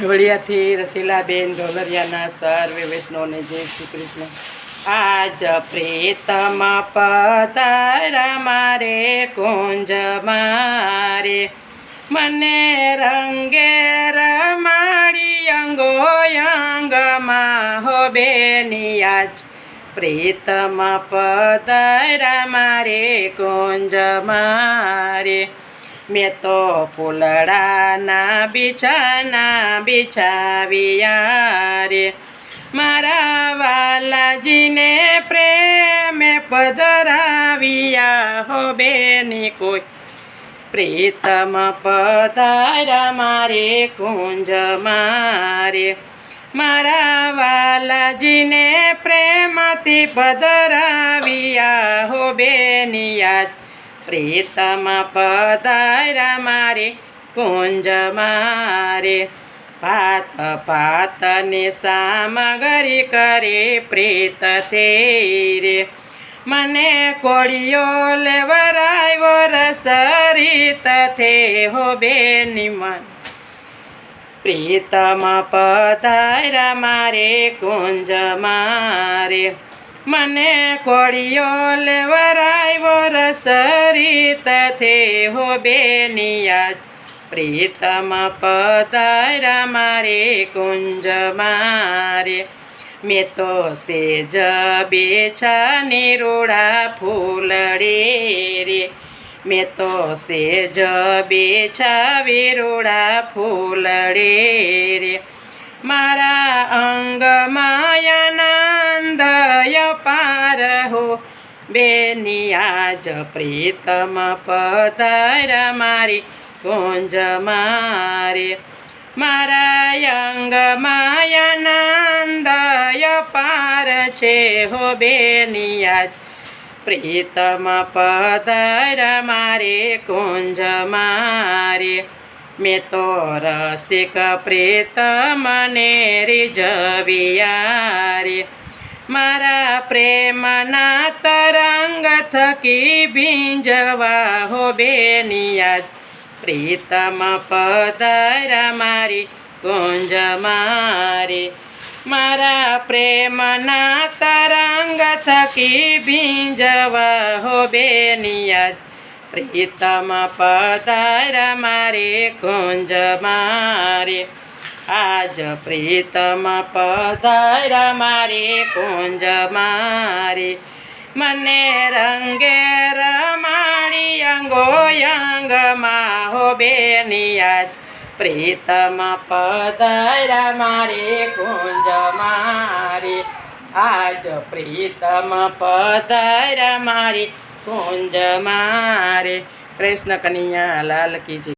વડિયાથી રસીલાબેન ઢોલરિયાના સર્વે વૈષ્ણવને જય શ્રી કૃષ્ણ. આજ પ્રેતમ પતર મારે, કુંજ મારે. મને રંગે રમાડી અંગો અંગમાં હો બેની આજ. પ્રેતમ પતારા મારે, કુંજ મારે. મેં તો ફૂલડાના બિછાના બિછાવ્યા રે. મારા વાલાજીને પ્રેમે પધરાવ્યા હો બેની કોઈ. પ્રીતમ પધારા મારે કુંજ મારે. મારા વાલાજીને પ્રેમથી પધરાવ્યા હો બેની યાદ. પ્રીતમ પધારા મારે કુંજ મારે પાત પાતને સામગરી કરે પ્રીત તે રે મને કોળીઓ લેવરાયો રસરીત થે હો બેની મન પ્રીતમ પધારા મારે કુંજ મારે મને કોળીઓ લેવરાયો રસરીતથી હો બેનિયા પ્રીતમ પધારા મારે કુંજ મારે. મેં તો સેજ બેછાની રોડા ફૂલડે રે. મેં તો સેજ બેછા રોડા ફૂલડે રે. મારા અંગમાયાનંદય બેની આજ પ્રીતમ પધાર મારી, કુંજ મારે. મારા અંગમાયાનંદય પાર છે હો બેની આજ પ્રીતમ પધાર મારે, કુંજ મારે. મેં તો રસિક પ્રીતમને રીઝવ્યા રે મારા પ્રેમના તરંગ થકી ભીંજવા હો બેનિયાદ પ્રીતમ પદર મારી કુંજ મારે. મારા પ્રેમના તરંગ થકી ભીંજવા હો બેનિયાદ પ્રીતમ પદર મારે કુંજ મારે. આજ પ્રીતમ પધાર મારી કુંજ મારી. મને રંગે રમાણી અંગો અંગમાં હો આજ પ્રીતમ પધાર મારી કુંજ મારી. આજ પ્રીતમ પધાર મારી કુંજ મારે. કૃષ્ણ કનૈયા લાલ કી